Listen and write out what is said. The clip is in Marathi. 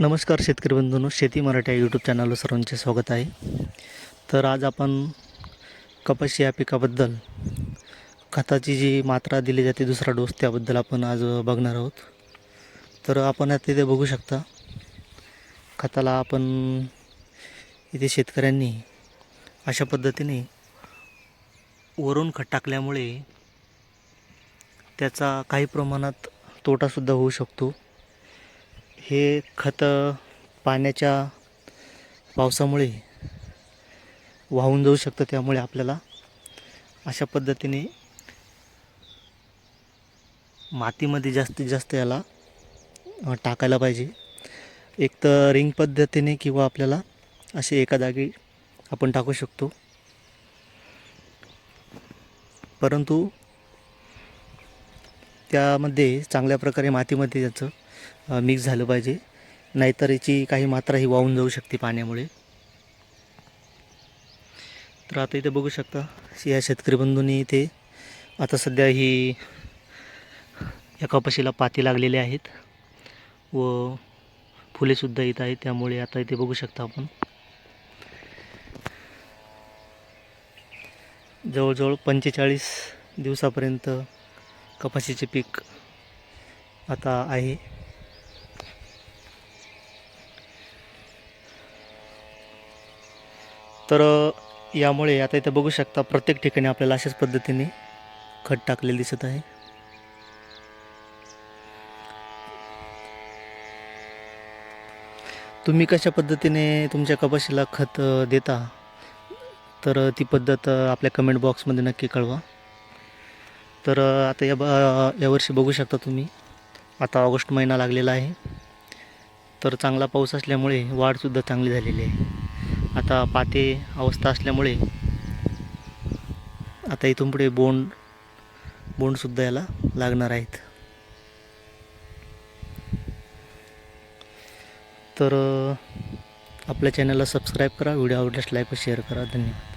नमस्कार शेतकरी बंधूंनो शेती मराठी यूट्यूब चॅनलवर सर्वांचे स्वागत आहे. तर आज आपण कपाशी या पिकाबद्दल खताची जी मात्रा दिली जाते दुसरा डोस त्याबद्दल आपण आज बघणार आहोत. तर आपण आता इथे बघू शकता खताला आपण इथे शेतकऱ्यांनी अशा पद्धतीने वरून खत टाकल्यामुळे त्याचा काही प्रमाणात तोटासुद्धा होऊ शकतो. हे खत पाण्याच्या पावसामुळे वाहून जाऊ शकतं त्यामुळे आपल्याला अशा पद्धतीने मातीमध्ये जास्तीत जास्त याला टाकायला पाहिजे. एक तर रिंग पद्धतीने किंवा आपल्याला असे एका जागी आपण टाकू शकतो. परंतु त्यामध्ये चांगल्या प्रकारे मातीमध्ये त्याचं मिक्स झालं पाहिजे. नाहीतर याची काही मात्रा ही वाहून जाऊ शकते पाण्यामुळे. तर आता इथे बघू शकता या शेतकरी बंधूंनी इथे आता सध्या ही या कपाशीला पाती लागलेले आहेत. व फुलेसुद्धा येत आहेत त्यामुळे आता इथे बघू शकता आपण. जवळजवळ पंचेचाळीस दिवसापर्यंत कपाशीचे पीक आता आहे. तर यामुळे आता इथे बघू शकता प्रत्येक ठिकाणी आपल्याला अशाच पद्धतीने खत टाकलेले दिसत आहे. तुम्ही कशा पद्धतीने तुमच्या कपाशीला खत देता? तर ती पद्धत आपल्या कमेंट बॉक्समध्ये नक्की कळवा. तर आता या ब यावर्षी बघू शकता तुम्ही आता ऑगस्ट महिना लागलेला आहे. तर चांगला पाऊस असल्यामुळे वाढसुद्धा चांगली झालेली आहे. आता पाते अवस्था असल्यामुळे आता इथून पुढे बोंड बोंडसुद्धा याला लागणार आहेत. तर आपल्या चॅनलला सबस्क्राईब करा व्हिडिओ आवडल्यास लाईक व शेअर करा. धन्यवाद.